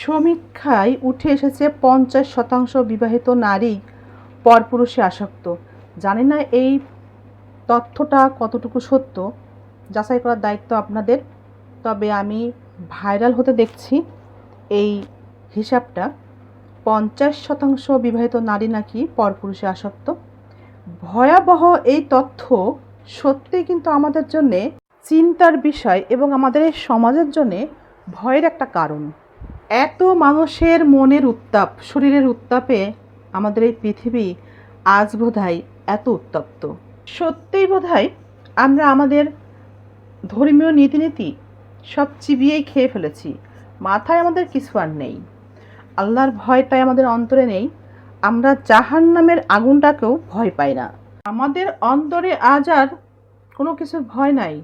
সমীক্ষায় উঠে এসেছে পঞ্চাশ শতাংশ বিবাহিত নারী পরপুরুষে আসক্ত। জানি না এই তথ্যটা কতটুকু সত্য? যাচাই করার দায়িত্ব আপনাদের। তবে আমি ভাইরাল হতে দেখছি এই হিসাবটা। পঞ্চাশ শতাংশ বিবাহিত নারী নাকি পরপুরুষে আসক্ত? ভয়াবহ এই তথ্য সত্যিই কিন্তু আমাদের জন্যে চিন্তার বিষয় এবং আমাদের এই সমাজের জন্যে ভয়ের একটা কারণ। এত মানুষের মনের উত্তাপ, শরীরের উত্তাপে আমাদের এই পৃথিবী আজ বোধহয় এত উত্তপ্ত। সত্যিই বোধহয় আমরা আমাদের ধর্মীয় নীতিনীতি সব চিবিয়েই খেয়ে ফেলেছি। মাথায় আমাদের কিছু আর নেই। আল্লাহর ভয়টাই আমাদের অন্তরে নেই। আমরা জাহান নামের আগুনটাকেও ভয় পাই না। আমাদের অন্তরে আজ আর কোনো কিছুর ভয় নাই।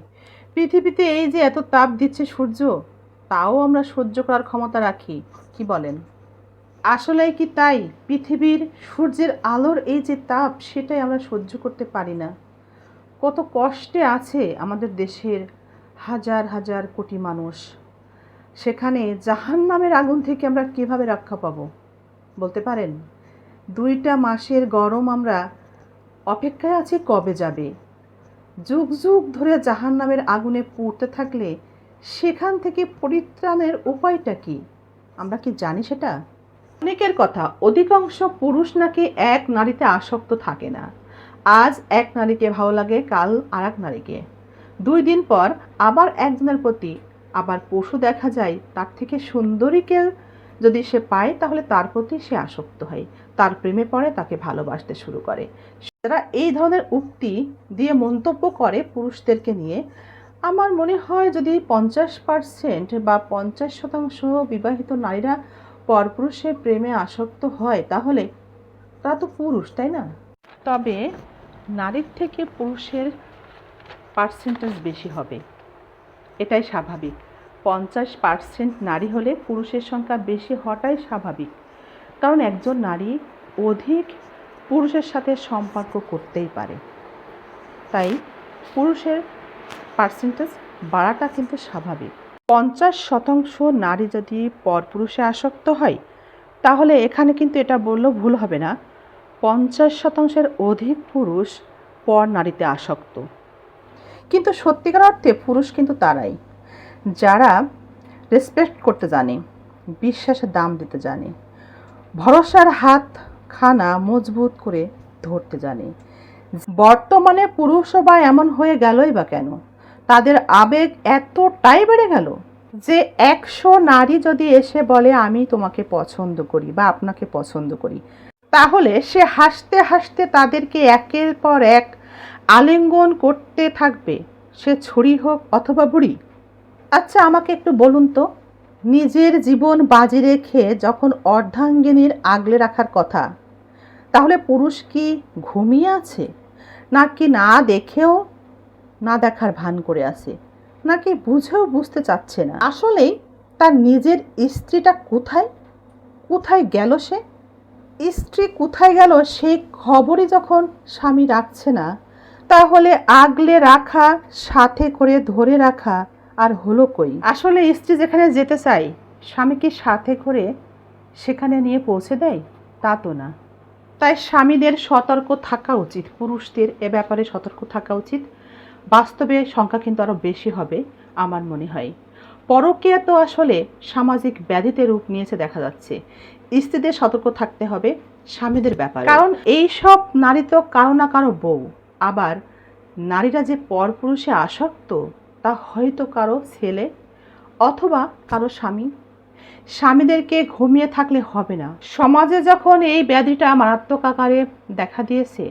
পৃথিবীতে এই যে এত তাপ দিচ্ছে সূর্য তাও আমরা সহ্য করার ক্ষমতা রাখি, কি বলেন? আসলে কি তাই? পৃথিবীর সূর্যের আলোর এই যে তাপ, সেটাই আমরা সহ্য করতে পারি না। কত কষ্টে আছে আমাদের দেশের হাজার হাজার কোটি মানুষ। সেখানে জাহান নামের আগুন থেকে আমরা কীভাবে রক্ষা পাবো? বলতে পারেন, দুইটা মাসের গরম আমরা অপেক্ষায় আছি কবে যাবে? যুগ যুগ ধরে জাহান নামের আগুনে পুড়তে থাকলে সেখান থেকে পরিত্রাণের উপায়টা কি? আমরা কি জানি সেটা? অনেকের কথা, অধিকাংশ পুরুষ নাকি এক নারীতে আসক্ত থাকে না। আজ এক নারীকে ভালো লাগে, কাল আর এক নারীকে। দুই দিন পর আবার একজনের প্রতি আবার পশু দেখা যায়, তার থেকে সুন্দরীকে যদি সে পায়, তাহলে তার প্রতি সে আসক্ত হয়। তার প্রেমে পড়ে, তাকে ভালোবাসতে শুরু করে। যারা এই ধরনের উক্তি দিয়ে মন্তব্য করে পুরুষদেরকে নিয়ে। আমার মনে হয় যদি পঞ্চাশ পার্সেন্ট বা পঞ্চাশ শতাংশ বিবাহিত নারীরা পরপুরুষের প্রেমে আসক্ত হয়, তাহলে তা তো পুরুষ, তাই না? তবে নারীর থেকে পুরুষের পার্সেন্টেজ বেশি হবে। এটাই স্বাভাবিক। পঞ্চাশ পার্সেন্ট নারী হলে পুরুষের সংখ্যা বেশি হওয়াটাই স্বাভাবিক। কারণ একজন নারী অধিক পুরুষের সাথে সম্পর্ক করতেই পারে। তাই পুরুষের পার্সেন্টেজ বাড়াটা কিন্তু স্বাভাবিক। পঞ্চাশ শতাংশ নারী যদি পরপুরুষে আসক্ত হয়, তাহলে এখানে কিন্তু এটা বললেও ভুল হবে না। পঞ্চাশ শতাংশের অধিক পুরুষ পর নারীতে আসক্ত। কিন্তু সত্যিকার অর্থে পুরুষ কিন্তু তারাই। যারা রেসপেক্ট করতে জানে বিশ্বাসের দাম দিতে জানে, ভরসার হাত খানা মজবুত করে ধরতে জানে। বর্তমানে পুরুষও বা এমন হয়ে গেলই বা কেন? তাদের আবেগ এতটাই বেড়ে গেল যে একশো নারী যদি এসে বলে, আমি তোমাকে পছন্দ করি বা আপনাকে পছন্দ করি, তাহলে সে হাসতে হাসতে তাদেরকে একের পর এক আলিঙ্গন করতে থাকবে। সে ছুরি হোক অথবা বুড়ি। আচ্ছা আমাকে একটু বলুন তো, নিজের জীবন বাজি রেখে যখন অর্ধাঙ্গিনীর আগলে রাখার কথা তাহলে পুরুষ কি ঘুমিয়ে আছে? নাকি না দেখেও না দেখার ভান করে আছে? নাকি বুঝেও বুঝতে চাচ্ছে না? আসলেই তার নিজের স্ত্রীটা কোথায়? কোথায় গেল সে? স্ত্রী কোথায় গেল সেই খবরই যখন স্বামী রাখছে না, তাহলে আগলে রাখা, সাথে করে ধরে রাখা আর হলো কই? আসলে স্ত্রী যেখানে যেতে চাই স্বামী কি সাথে করে সেখানে নিয়ে পৌঁছে দেয়? তা তো না। তাই স্বামীদের সতর্ক থাকা উচিত, পুরুষদের এ ব্যাপারে সতর্ক থাকা উচিত। বাস্তবে সংখ্যা কিন্তু আরও বেশি হবে, আমার মনে হয়। পরকীয়া তো আসলে সামাজিক ব্যাধিতে রূপ নিয়েছে দেখা যাচ্ছে। স্ত্রীদের সতর্ক থাকতে হবে স্বামীদের ব্যাপারে। কারণ এই সব নারী তো কারও না কারও বউ। আবার নারীরা যে পরপুরুষে আসক্ত, তা হয়তো কারও ছেলে অথবা কারও স্বামী স্বামীদেরকে ঘুমিয়ে থাকলে হবে না। সমাজে যখন এই ব্যাধিটা মারাত্মক আকারে দেখা দিয়েছে,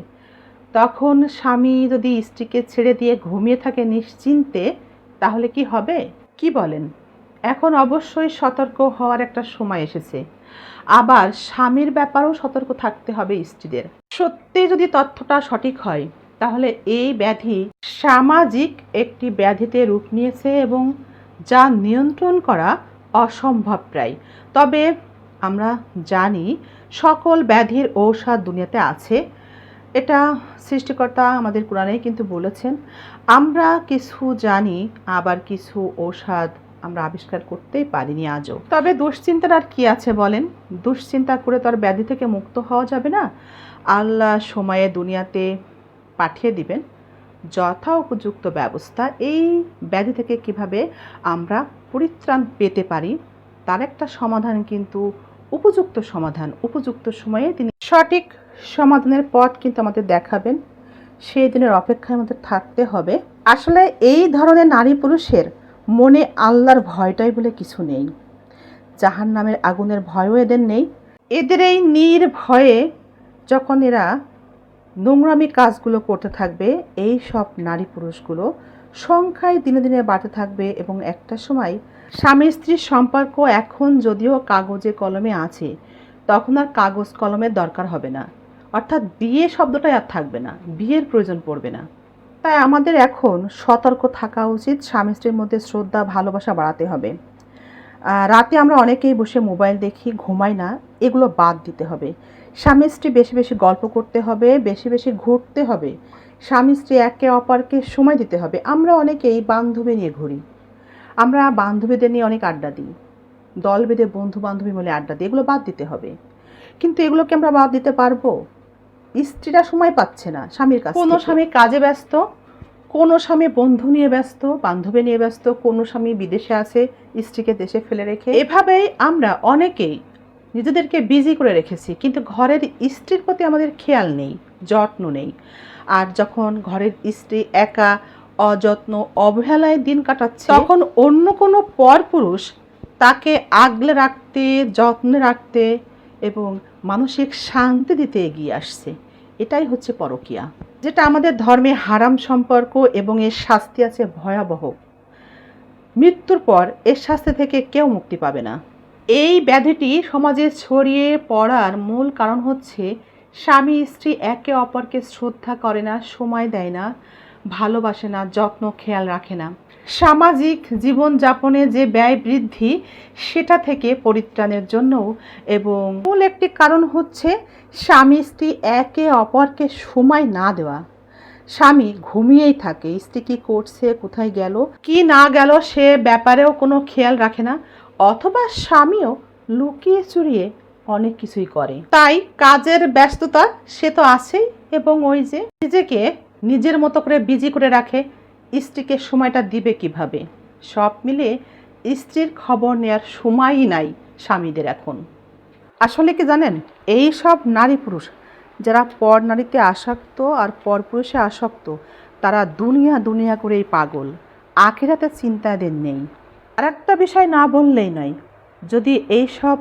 তখন স্বামী যদি স্ত্রীকে ছেড়ে দিয়ে ঘুমিয়ে থাকে নিশ্চিন্তে, তাহলে কি হবে? কি বলেন? এখন অবশ্যই সতর্ক হওয়ার একটা সময় এসেছে। আবার স্বামীর ব্যাপারেও সতর্ক থাকতে হবে স্ত্রীদের। সত্যি যদি তথ্যটা সঠিক হয়, তাহলে এই ব্যাধি সামাজিক একটি ব্যাধিতে রূপ নিয়েছে এবং যা নিয়ন্ত্রণ করা অসম্ভব প্রায়। তবে আমরা জানি সকল ব্যাধির ঔষধ দুনিয়াতে আছে। এটা সৃষ্টিকর্তা আমাদের কোরআনেই কিন্তু বলেছেন, আমরা কিছু জানি, আবার কিছু ঔষধ আমরা আবিষ্কার করতেই পারিনি আজও। তবে দুশ্চিন্তার আর কি আছে বলেন? দুশ্চিন্তা করে তো আর ব্যাধি থেকে মুক্ত হওয়া যাবে না। আল্লাহ সময়ে দুনিয়াতে পাঠিয়ে দিবেন। যথা উপযুক্ত ব্যবস্থা এই ব্যাধি থেকে কীভাবে আমরা পরিত্রাণ পেতে পারি, তার একটা সমাধান কিন্তু উপযুক্ত সমাধান। উপযুক্ত সময়ে তিনি সঠিক সমাধানের পথ কিন্তু আমাদের দেখাবেন। সেই দিনের অপেক্ষায় আমাদের থাকতে হবে। আসলে এই ধরনের নারী পুরুষের মনে আল্লাহর ভয়টাই বলে কিছু নেই। জাহান নামের আগুনের ভয়ও এদের নেই। এদের এই নির্ভয়ে যখন এরা নোংরামি কাজগুলো করতে থাকবে, এই সব নারী পুরুষগুলো সংখ্যায় দিনে দিনে বাড়তে থাকবে এবং একটা সময় স্বামী স্ত্রীর সম্পর্ক এখন যদিও কাগজে কলমে আছে, তখন আর কাগজ কলমের দরকার হবে না। অর্থাৎ বিয়ে শব্দটাই আর থাকবে না, বিয়ের প্রয়োজন পড়বে না। তাই আমাদের এখন সতর্ক থাকা উচিত, স্বামী স্ত্রীর মধ্যে শ্রদ্ধা, ভালোবাসা বাড়াতে হবে। রাতে আমরা অনেকেই বসে মোবাইল দেখি, ঘুমাই না, এগুলো বাদ দিতে হবে। স্বামী স্ত্রী বেশি বেশি গল্প করতে হবে বেশি বেশি ঘুরতে হবে। স্বামী স্ত্রী একে অপরকে সময় দিতে হবে। আমরা অনেকেই বান্ধবী নিয়ে ঘুরি। আমরা বান্ধবীদের নিয়ে অনেক আড্ডা দিই। দল বেঁধে বন্ধু বান্ধবী মিলে আড্ডা দিই এগুলো বাদ দিতে হবে। কিন্তু এগুলোকে আমরা বাদ দিতে পারব? স্ত্রীরা সময় পাচ্ছে না স্বামীর কাছে কোনো স্বামী কাজে ব্যস্ত কোনো স্বামী বন্ধু নিয়ে ব্যস্ত বান্ধবী নিয়ে ব্যস্ত কোনো স্বামী বিদেশে আছে স্ত্রীকে দেশে ফেলে রেখে। এভাবেই আমরা অনেকেই নিজেদেরকে বিজি করে রেখেছি, কিন্তু ঘরের স্ত্রীর প্রতি আমাদের খেয়াল নেই, যত্ন নেই। আর যখন ঘরের স্ত্রী একা, অযত্ন, অবহেলায় দিন কাটাচ্ছে, তখন অন্য কোনো পরপুরুষ তাকে আগলে রাখতে, যত্নে রাখতে এবং মানসিক শান্তি দিতে এগিয়ে আসছে। এটাই হচ্ছে পরকিয়া। যেটা আমাদের ধর্মে হারাম সম্পর্ক এবং এর শাস্তি আছে ভয়াবহ। মৃত্যুর পর এর শাস্তি থেকে কেউ মুক্তি পাবে না। এই ব্যাধিটি সমাজে ছড়িয়ে পড়ার মূল কারণ হচ্ছে স্বামী স্ত্রী একে অপরকে শ্রদ্ধা করে না, সময় দেয় না, ভালোবাসে না, যত্ন, খেয়াল রাখে না। সামাজিক জীবনযাপনে যে ব্যয় বৃদ্ধি, সেটা থেকে পরিত্রাণের জন্য এবং মূল একটি কারণ হচ্ছে স্বামী স্ত্রী একে অপরকে সময় না দেওয়া। স্বামী ঘুমিয়েই থাকে, স্ত্রী কী করছে, কোথায় গেল, কি না গেল সে ব্যাপারেও কোনো খেয়াল রাখে না। অথবা স্বামীও লুকিয়ে চুরিয়ে অনেক কিছুই করে। তাই কাজের ব্যস্ততা সে তো আছেই এবং ওই যে নিজেকে নিজের মতো করে বিজি করে রাখে, স্ত্রীকে সময়টা দিবে কীভাবে? সব মিলে স্ত্রীর খবর নেওয়ার সময়ই নাই স্বামীদের এখন। আসলে কি জানেন, এই সব নারী পুরুষ যারা পর নারীতে আসক্ত আর পরপুরুষে আসক্ত, তারা দুনিয়া দুনিয়া করেই পাগল। আখেরাতে চিন্তা এদের নেই। আর একটা বিষয় না বললেই নয়, যদি এই সব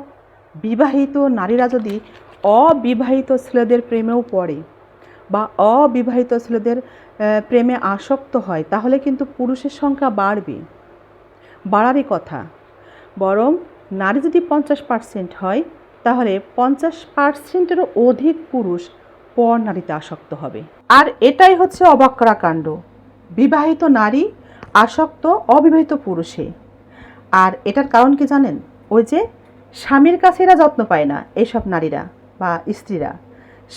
বিবাহিত নারীরা যদি অবিবাহিত ছেলেদের প্রেমেও পড়ে বা অবিবাহিত ছেলেদের প্রেমে আসক্ত হয়, তাহলে কিন্তু পুরুষের সংখ্যা বাড়বে। বাড়ারই কথা। বরং নারী যদি পঞ্চাশ পার্সেন্ট হয়, তাহলে পঞ্চাশ পার্সেন্টেরও অধিক পুরুষ পর নারীতে আসক্ত হবে। আর এটাই হচ্ছে অবাক করা কাণ্ড। বিবাহিত নারী আসক্ত, অবিবাহিত পুরুষে। আর এটার কারণ কি জানেন? ওই যে স্বামীর কাছে এরা যত্ন পায় না, এইসব নারীরা বা স্ত্রীরা।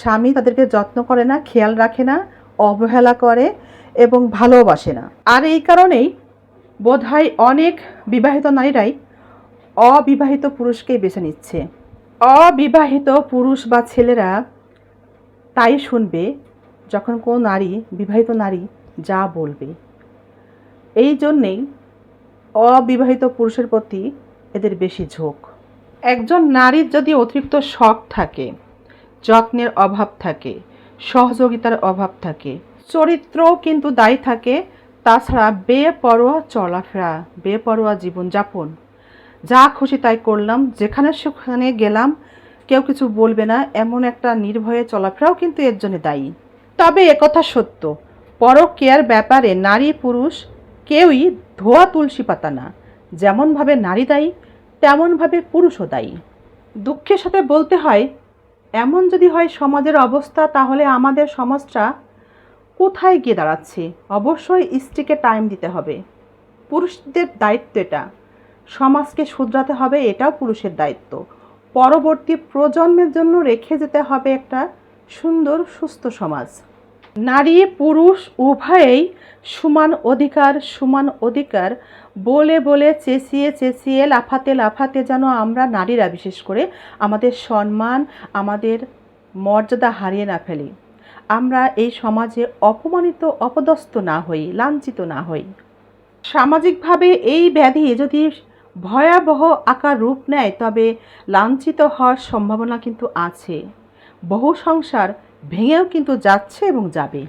স্বামী তাদেরকে যত্ন করে না, খেয়াল রাখে না, অবহেলা করে এবং ভালোবাসে না। আর এই কারণেই বোধহয় অনেক বিবাহিত নারীরাই অবিবাহিত পুরুষকেই বেছে নিচ্ছে। অবিবাহিত পুরুষ বা ছেলেরা তাই শুনবে যখন কোনো নারী, বিবাহিত নারী যা বলবে। এই জন্যেই অবিবাহিত পুরুষের প্রতি এদের বেশি ঝোঁক। একজন নারীর যদি অতিরিক্ত শখ থাকে, যত্নের অভাব থাকে, সহযোগিতার অভাব থাকে, চরিত্রও কিন্তু দায়ী থাকে, তাছাড়া বেপরোয়া চলাফেরা, বেপরোয়া জীবনযাপন, যা খুশি তাই করলাম, যেখানে সেখানে গেলাম, কেউ কিছু বলবে না, এমন একটা নির্ভয়ে চলাফেরাও কিন্তু এর জন্য দায়ী। তবে একথা সত্য, পরকীয়ার ব্যাপারে নারী পুরুষ কেউই ধোয়া তুলসী পাতা না। যেমনভাবে নারী দায়ী তেমনভাবে পুরুষও দায়ী। দুঃখের সাথে বলতে হয়, এমন যদি হয় সমাজের অবস্থা, তাহলে আমাদের সমাজটা কোথায় গিয়ে দাঁড়াচ্ছে? অবশ্যই স্ত্রীকে টাইম দিতে হবে। পুরুষদের দায়িত্ব এটা। সমাজকে শুধরাতে হবে, এটাও পুরুষের দায়িত্ব। পরবর্তী প্রজন্মের জন্য রেখে যেতে হবে একটা সুন্দর, সুস্থ সমাজ। নারী, পুরুষ, উভয়েই সমান অধিকার সমান অধিকার, বলে বলে, চেঁচিয়ে চেঁচিয়ে, লাফাতে লাফাতে যেন আমরা নারীরা, বিশেষ করে আমাদের সম্মান, আমাদের মর্যাদা হারিয়ে না ফেলি। আমরা এই সমাজে অপমানিত, অপদস্থ না হই, লাঞ্ছিত না হই। সামাজিকভাবে এই ব্যাধি যদি ভয়াবহ আকার রূপ নেয়, তবে লাঞ্ছিত হওয়ার সম্ভাবনা কিন্তু আছে। বহু সংসার ভেঙেও কিন্তু যাচ্ছে এবং যাবে